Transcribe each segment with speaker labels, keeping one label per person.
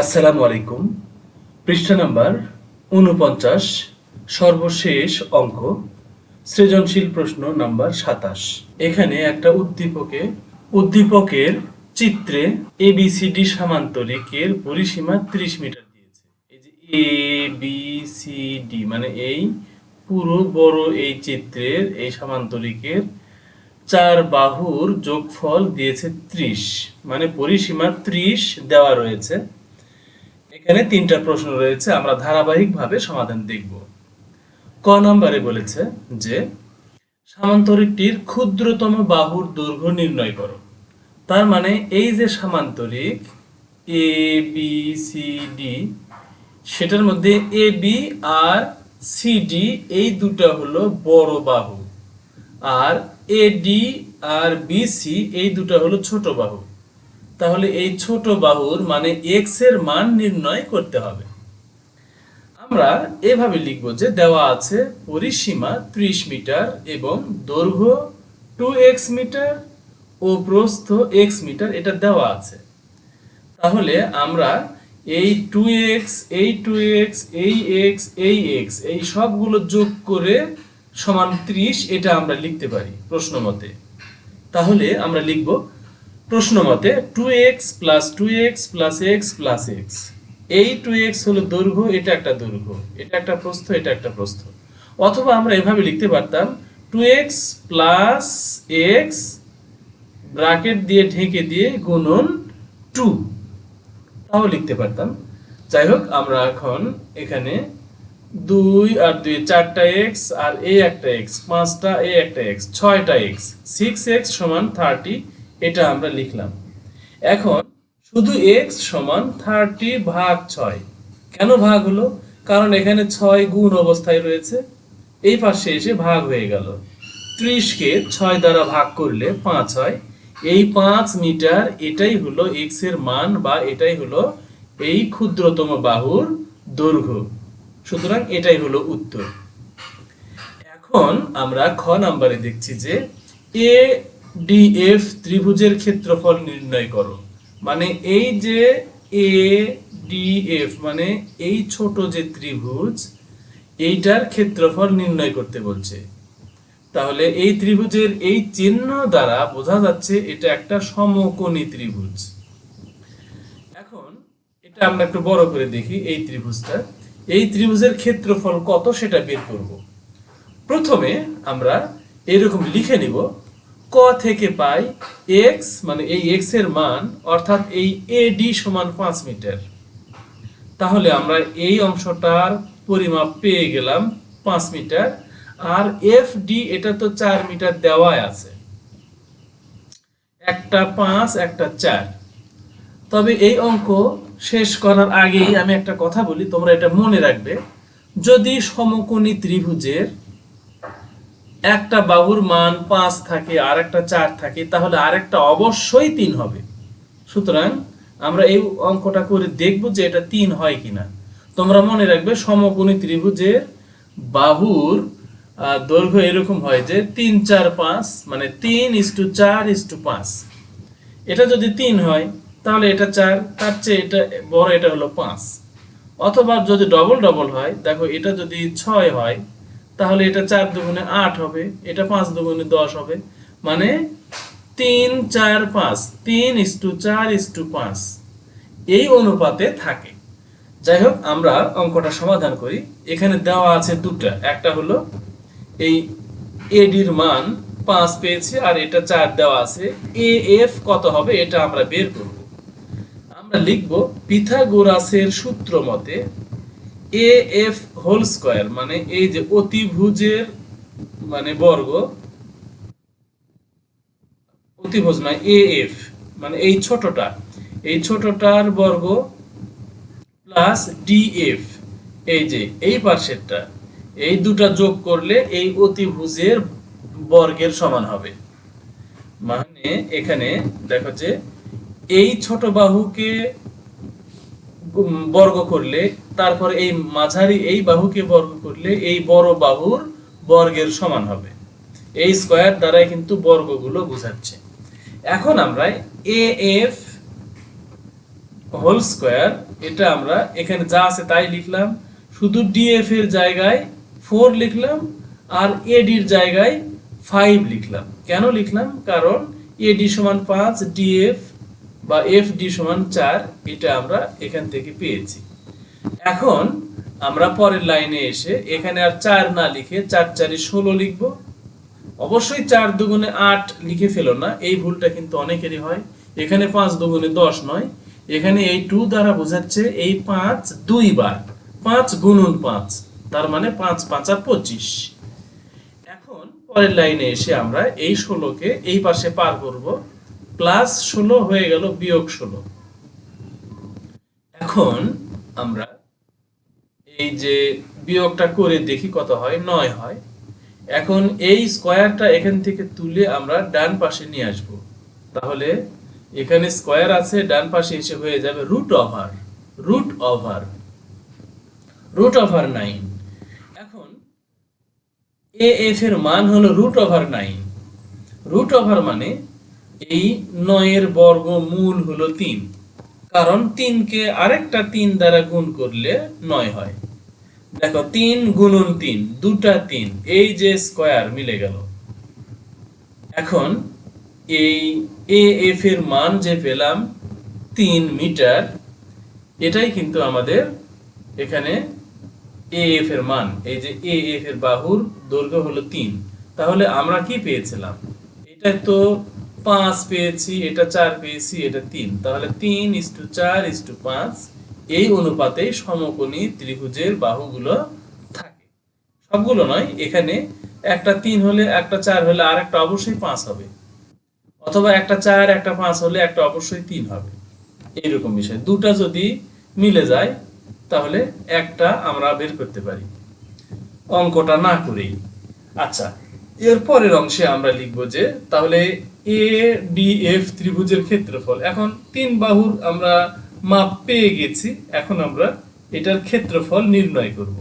Speaker 1: আসসালামু আলাইকুম। পৃষ্ঠা নাম্বার উনপঞ্চাশ, সর্বশেষ অঙ্ক, সৃজনশীল প্রশ্ন নাম্বার সাতাশ। এখানে একটা উদ্দীপকে, উদ্দীপকের চিত্রে এ বি সি ডি সামান্তরিকের পরিসীমা ত্রিশ মিটার দিয়েছে। এই যে এ বি সি ডি মানে এই পুরো বড় এই চিত্রের, এই সামান্তরিকের চার বাহুর যোগফল দিয়েছে ত্রিশ মানে পরিসীমা ত্রিশ দেওয়া রয়েছে। এখানে তিনটা প্রশ্ন রয়েছে, আমরা ধারাবাহিকভাবে সমাধান দেখব। ক নম্বরে বলেছে যে, সামান্তরিকটির ক্ষুদ্রতম বাহুর দৈর্ঘ্য নির্ণয় করো। তার মানে এই যে সামান্তরিক এ বি সি ডি সেটার মধ্যে এ বি আর সি ডি এই দুটো হলো বড় বাহু। আর এডি আর বি সি এই দুটো হলো ছোট বাহু। তাহলে এই ছোট বাহুর মানে এক্সের মান নির্ণয় করতে হবে। আমরা এভাবে লিখব যে দেওয়া আছে পরিসীমা ত্রিশ মিটার এবং দৈর্ঘ্য টু এক্স মিটার ও প্রস্থ এক্স মিটার এটা দেওয়া আছে। তাহলে আমরা এই টু এক্স এই টু এক্স এই এক্স এই এক্স এই সবগুলো যোগ করে সমান ত্রিশ এটা আমরা লিখতে পারি প্রশ্ন মতে। তাহলে আমরা লিখব প্রশ্ন মতে two x plus two x plus x plus x এই টু এক্স হলো দৈর্ঘ্য, এটা একটা দৈর্ঘ্য, এটা একটা প্রস্থ, এটা একটা প্রস্থ। অথবা আমরা এভাবে লিখতে পারতাম two x plus x bracket দিয়ে ঢেকে দিয়ে গুণন টু তাও লিখতে পারতাম, যাই হোক আমরা এখন এখানে দুই আর দুই, চারটা এক্স আর এ একটা এক্স পাঁচটা এ একটা এক্স ছয়টা এক্স সিক্স এক্স সমান থার্টি এটা আমরা লিখলাম। এখন শুধু এক্স সমান থার্টি ভাগ ছয়। কেন ভাগ হলো? কারণ এখানে ছয় গুণ অবস্থায় রয়েছে। এই পাশে এসে ভাগ হয়ে গেল। ত্রিশকে ছয় দ্বারা ভাগ করলে পাঁচ হয়। এই পাঁচ মিটার, এটাই হলো এক্সের মান বা এটাই হলো এই ক্ষুদ্রতম বাহুর দৈর্ঘ্য। সুতরাং এটাই হলো উত্তর। এখন আমরা খ নাম্বারে দেখছি যে এ ডি এফ ত্রিভুজের ক্ষেত্রফল নির্ণয় করো। মানে এই যে এ ডি এফ মানে এই ছোট যে ত্রিভুজ, এইটার ক্ষেত্রফল নির্ণয় করতে বলছে। তাহলে এই ত্রিভুজের এই চিহ্ন দ্বারা বোঝা যাচ্ছে এটা একটা সমকোণী ত্রিভুজ। এখন এটা আমরা একটু বড় করে দেখি এই ত্রিভুজটা। এই ত্রিভুজের ক্ষেত্রফল কত সেটা বের করব। প্রথমে আমরা এরকম লিখে নিব ক থেকে পাই এক্স মানে এই এক্সের মান, অর্থাৎ এই এডি সমান পাঁচ মিটার। তাহলে আমরা এই অংশটার পরিমাপ পেয়ে গেলাম পাঁচ মিটার, আর এফ ডি এটা তো চার মিটার দেওয়াই আছে। একটা পাঁচ, একটা চার। তবে এই অঙ্ক শেষ করার আগেই আমি একটা কথা বলি, তোমরা এটা মনে রাখবে। যদি সমকোণী ত্রিভুজের একটা বাহুর মান পাঁচ থাকে আর একটা চার থাকে, তাহলে আরেকটা অবশ্যই তিন হবে। সুতরাং আমরা এই অঙ্কটা করে দেখব যে এটা তিন হয় কিনা। তোমরা মনে রাখবে সমকোণী ত্রিভুজের বাহুর দৈর্ঘ্য এরকম হয় যে তিন চার পাঁচ মানে তিন ইস টু চার ইস টু পাঁচ। এটা যদি তিন হয়, তাহলে এটা চার, তার চেয়ে এটা বড় এটা হলো পাঁচ। অথবা যদি ডবল ডবল হয়, দেখো এটা যদি ছয় হয় তাহলে এটা চার দুগুণে আট হবে, এটা পাঁচ দুগুণে দশ হবে মানে তিন, চার, পাঁচ, তিন ইস টু চার ইস টু পাঁচ, এই অনুপাতে থাকে। যাই হোক, আমরা অঙ্কটা সমাধান করি। এখানে দেওয়া আছে দুটা, একটা হলো এই এডির মান পাঁচ পেয়েছি, আর এটা চার দেওয়া আছে এ এফ কত হবে এটা আমরা বের করব। আমরা লিখব পিথাগোরাসের সূত্র মতে এফ হোল স্কয়ার মানে এই যে অতিভুজের মানে বর্গ, অতিভুজ নয় এ এফ মানে এই ছোটটা, এই ছোটটার বর্গ প্লাস ডিএফ এই যে, এই পাশেরটা এই দুটা যোগ করলে এই অতিভুজের বর্গের সমান হবে। মানে এখানে দেখো যে এই ছোট বাহুকে বর্গ করলে, তারপর এই মাঝারি, এই বাহুকে বর্গ করলে এই বড় বাহুর বর্গের সমান হবে। এই স্কয়ার দ্বারাই কিন্তু বর্গগুলো বোঝাচ্ছে। এখন আমরা এ এফ হোল স্কয়ার, এটা আমরা এখানে যা আছে তাই লিখলাম। শুধু ডিএফ এর জায়গায় ফোর লিখলাম আর এডির জায়গায় ফাইভ লিখলাম। কেন লিখলাম? কারণ এডি সমান পাঁচ, ডিএফ বা এফ ডি সমান চার, এটা আমরা এখান থেকে পেয়েছি। এখন আমরা পরের লাইনে এসে এখানে আর চার না লিখে চার চারি ষোলো লিখব। অবশ্যই চার দুগুণে আট লিখে ফেলো না, এই ভুলটা কিন্তু অনেকেরই হয়। এখানে পাঁচ দুগুণে দশ নয়, এখানে এই টু দ্বারা বোঝাচ্ছে এই পাঁচ দুই বার পাঁচ গুণন পাঁচ, তার মানে পাঁচ পাঁচ পাঁচা পঁচিশ। এখন পরের লাইনে এসে আমরা এই ষোলোকে এই পাশে পার করব। প্লাস ষোলো হয়ে গেল বিয়োগ ষোলো। এখন আমরা এই যে বিয়োগটা করে দেখি কত হয়, নয় হয়। এখন এই স্কোয়ারটা এখান থেকে তুলে আমরা ডান পাশে নিয়ে আসব। তাহলে এখানে স্কোয়ার আছে, ডান পাশে এসে হয়ে যাবে root over root over root over nine. এখন এ এফ এর মান হলো root over nine. Root over মানে এই নয়ের বর্গ মূল হলো তিন। কারণ তিনকে আরেকটা তিন দ্বারা গুণ করলে নয় হয়। দেখো, তিন গুণন তিন, দুটা তিন, এই যে স্কোয়ার মিলে গেল। এখন এই এ এফ এর মান যে পেলাম তিন মিটার, এটাই কিন্তু আমাদের এখানে এ এফ এর মান, এই যে এ এফ এর বাহুর দৈর্ঘ্য হলো তিন। তাহলে আমরা কি পেয়েছিলাম? এটা তো পাঁচ পেয়েছি, এটা চার পেয়েছি, এটা তিন। তাহলে তিন ইস টু চার ইস পাঁচ, এই অনুপাতে সমকোণী ত্রিভুজের বাহুগুলো থাকে। সবগুলো নয়, এখানে একটা তিন হলে একটা চার হলে আর একটা অবশ্যই পাঁচ হবে। অথবা একটা চার, একটা পাঁচ হলে একটা অবশ্যই তিন হবে। এইরকম বিষয়। দুটা যদি মিলে যায়, তাহলে একটা আমরা বের করতে পারি। অঙ্কটা না করেই। আচ্ছা এর পরের অংশে আমরা লিখব যে, তাহলে এ ডি এফ ত্রিভুজের ক্ষেত্রফল। এখন তিন বাহুর আমরা মাপ পেয়ে গেছি। এখন আমরা এটার ক্ষেত্রফল নির্ণয় করব।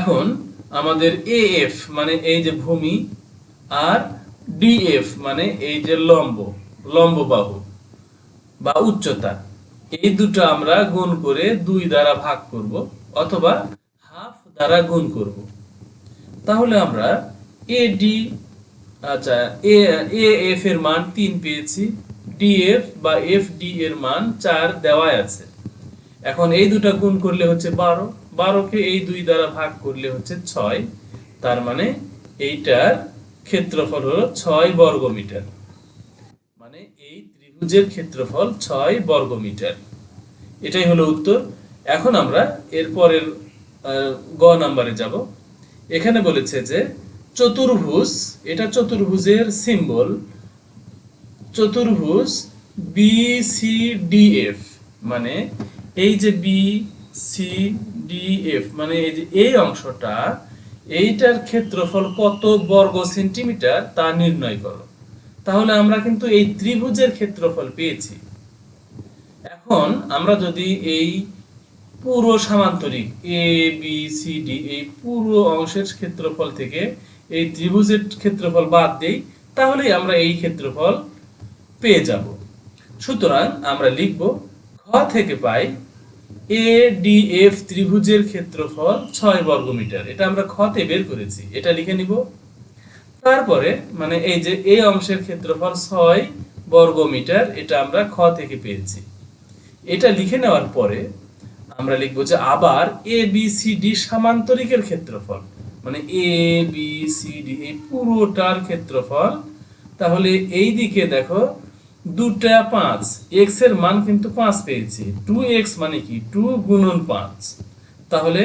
Speaker 1: এখন আমাদের এ এফ মানে এই যে ভূমি আর ডিএফ মানে এই যে লম্ব লম্ব বাহু বা উচ্চতা। এই দুটো আমরা গুণ করে দুই দ্বারা ভাগ করব অথবা হাফ দ্বারা গুণ করব। তাহলে আমরা এ ডি আচ্ছা এ এ এফ এর মান তিন পেয়েছি ডিএফ বা এফ ডি এর মান চার দেওয়াই আছে। এখন এই দুটো গুণ করলে হচ্ছে বারো বারোকে এই দুই দ্বারা ভাগ করলে হচ্ছে ছয় তার মানে এইটার ক্ষেত্রফল হলো ছয় বর্গ মিটার মানে এই ত্রিভুজের ক্ষেত্রফল ছয় বর্গ মিটার এটাই হলো উত্তর। এখন আমরা এর পরের আহ, গ নাম্বারে যাব। এখানে বলেছে যে চতুর্ভুজ, এটা চতুর্ভুজের সিম্বল চতুর্ভুজ বি সি ডি এফ মানে এই যে বি সি ডি এফ মানে এই যে এই অংশটা, এইটার ক্ষেত্রফল কত বর্গ সেন্টিমিটার তা নির্ণয় করো। তাহলে আমরা কিন্তু এই ত্রিভুজের ক্ষেত্রফল পেয়েছি। এখন আমরা যদি এই পুরো সামান্তরিক এ বি সি ডি এই পুরো অংশের ক্ষেত্রফল থেকে এই ত্রিভুজের ক্ষেত্রফল বাদ দেই, তাহলেই আমরা এই ক্ষেত্রফল পেয়ে যাব। সুতরাং আমরা লিখব খ থেকে পাই এ ডি এফ ত্রিভুজের ক্ষেত্রফল ছয় বর্গ মিটার। এটা আমরা খতে বের করেছি, এটা লিখে নিব। তারপরে মানে এই যে এই অংশের ক্ষেত্রফল ছয় বর্গ মিটার, এটা আমরা খ থেকে পেয়েছি। এটা লিখে নেওয়ার পরে আমরা লিখব যে আবার এ বি সি ডি সামান্তরিকের ক্ষেত্রফল। মানে এ বি সি ডি এই পুরোটার ক্ষেত্রফল, তাহলে এই দিকে দেখো, দুটা পাঁচ এক্সের মান কিন্তু পাঁচ পেয়েছি। টু এক্স মানে কি? টু গুণন পাঁচ। তাহলে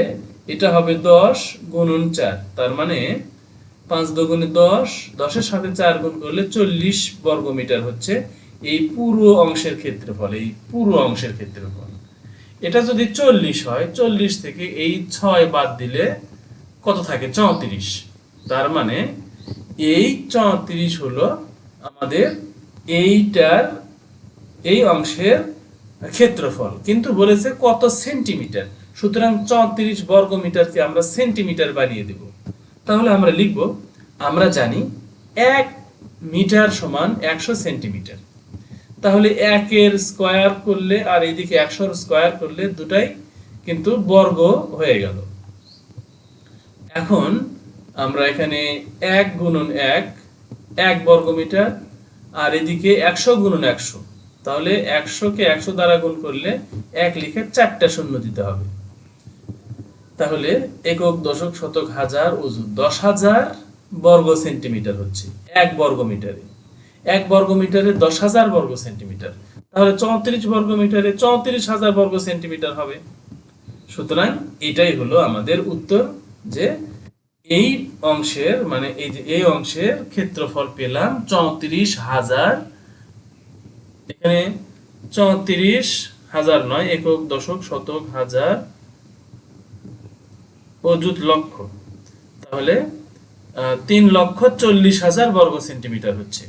Speaker 1: এটা হবে দশ গুণন চার। তার মানে পাঁচ দুগুণে দশ, দশের সাথে চার গুণ করলে চল্লিশ বর্গ মিটার হচ্ছে এই পুরো অংশের ক্ষেত্রফল, এই পুরো অংশের ক্ষেত্রফল। এটা যদি চল্লিশ হয়, চল্লিশ থেকে এই ছয় বাদ দিলে কত থাকে? চৌত্রিশ। তার মানে এই চৌত্রিশ হলো আমাদের এইটার, এই অংশের ক্ষেত্রফল। কিন্তু বলেছে কত সেন্টিমিটার? সুতরাং চৌত্রিশ বর্গ মিটারকে আমরা সেন্টিমিটার বানিয়ে দেব। তাহলে আমরা লিখব, আমরা জানি এক মিটার সমান একশো সেন্টিমিটার। তাহলে একের স্কোয়ার করলে আর এইদিকে একশোর স্কোয়ার করলে দুটাই কিন্তু বর্গ হয়ে গেল। এখন আমরা এখানে এক গুণন এক এক বর্গমিটার, আর এদিকে একশো গুণন একশো। তাহলে একশোকে একশো দ্বারা গুণ করলে এক লিখে চারটা শূন্য দিতে হবে। তাহলে একক দশক শতক হাজার ওজন দশ হাজার বর্গ সেন্টিমিটার হচ্ছে এক বর্গ মিটারে এক বর্গ মিটারে দশ হাজার বর্গ সেন্টিমিটার। তাহলে চৌত্রিশ বর্গ মিটারে চৌত্রিশ হাজার বর্গ সেন্টিমিটার হবে। সুতরাং এটাই হলো আমাদের উত্তর যে এই অংশের মানে এই যে এই অংশের ক্ষেত্রফল পেলাম চৌত্রিশ হাজার। এখানে চৌত্রিশ হাজার নয়, একক দশক শতক হাজার অযুত লক্ষ। তাহলে তিন লক্ষ চল্লিশ হাজার বর্গ সেন্টিমিটার হচ্ছে।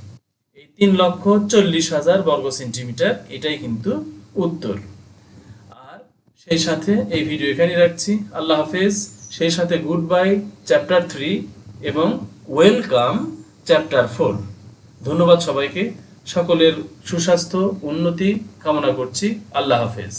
Speaker 1: এই তিন লক্ষ চল্লিশ হাজার বর্গ সেন্টিমিটার, এটাই কিন্তু উত্তর। আর সেই সাথে এই ভিডিও এখানে রাখছি। আল্লাহ হাফেজ। সেই সাথে গুড বাই চ্যাপ্টার থ্রি এবং ওয়েলকাম চ্যাপ্টার ফোর ধন্যবাদ সবাইকে। সকলের সুস্বাস্থ্য, উন্নতি কামনা করছি। আল্লাহ হাফেজ।